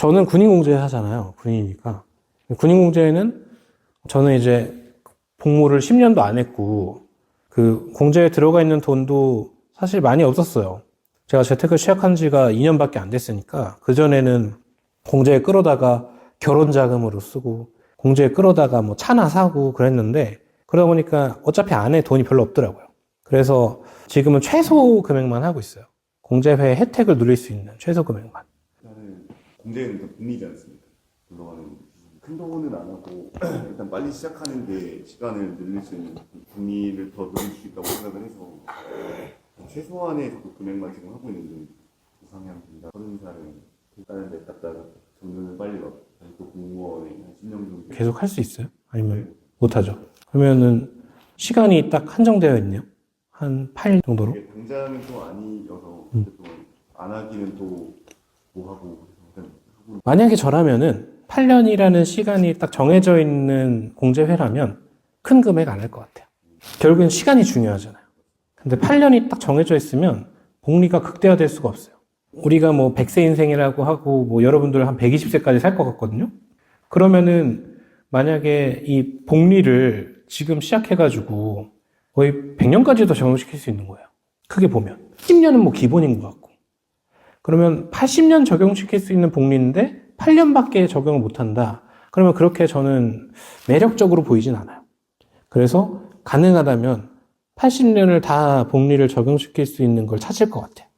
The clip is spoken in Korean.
저는 군인공제 하잖아요. 군인이니까. 군인공제에는 저는 이제 복무를 10년도 안 했고, 그 공제에 들어가 있는 돈도 사실 많이 없었어요. 제가 재테크 시작한 지가 2년밖에 안 됐으니까, 그전에는 공제에 끌어다가 결혼 자금으로 쓰고, 공제에 끌어다가 뭐 차나 사고 그랬는데, 그러다 보니까 어차피 안에 돈이 별로 없더라고요. 그래서 지금은 최소 금액만 하고 있어요. 공제회 혜택을 누릴 수 있는 최소 금액만. 공제는 또 복리지 않습니까? 들어가는 큰 돈은 안 하고 일단 빨리 시작하는 게 시간을 늘릴 수 있는 복리를 더 늘릴 수 있다고 생각을 해서 최소한의 그 금액만 지금 하고 있는데 이상향입니다. 서른 살에 다른 데 갔다가 정년을 빨리 받고 또 공무원에 한 10년 정도 계속 할 수 있어요? 아니면 못하죠? 그러면은 시간이 딱 한정되어 있네요. 한 8일 정도로? 이게 당장은 또 아니어서 음. 또안 하기는 또 뭐 하고 그래서 일단 하고 만약에 저라면은 8년이라는 시간이 딱 정해져 있는 공제회라면 큰 금액 안 할 것 같아요. 결국엔 시간이 중요하잖아요. 근데 8년이 딱 정해져 있으면 복리가 극대화될 수가 없어요. 우리가 뭐 100세 인생이라고 하고 뭐 여러분들 한 120세까지 살 것 같거든요. 그러면은 만약에 이 복리를 지금 시작해가지고 거의 100년까지도 적용시킬 수 있는 거예요. 크게 보면. 10년은 뭐 기본인 것 같고. 그러면 80년 적용시킬 수 있는 복리인데 8년밖에 적용을 못한다. 그러면 그렇게 저는 매력적으로 보이진 않아요. 그래서 가능하다면 80년을 다 복리를 적용시킬 수 있는 걸 찾을 것 같아요.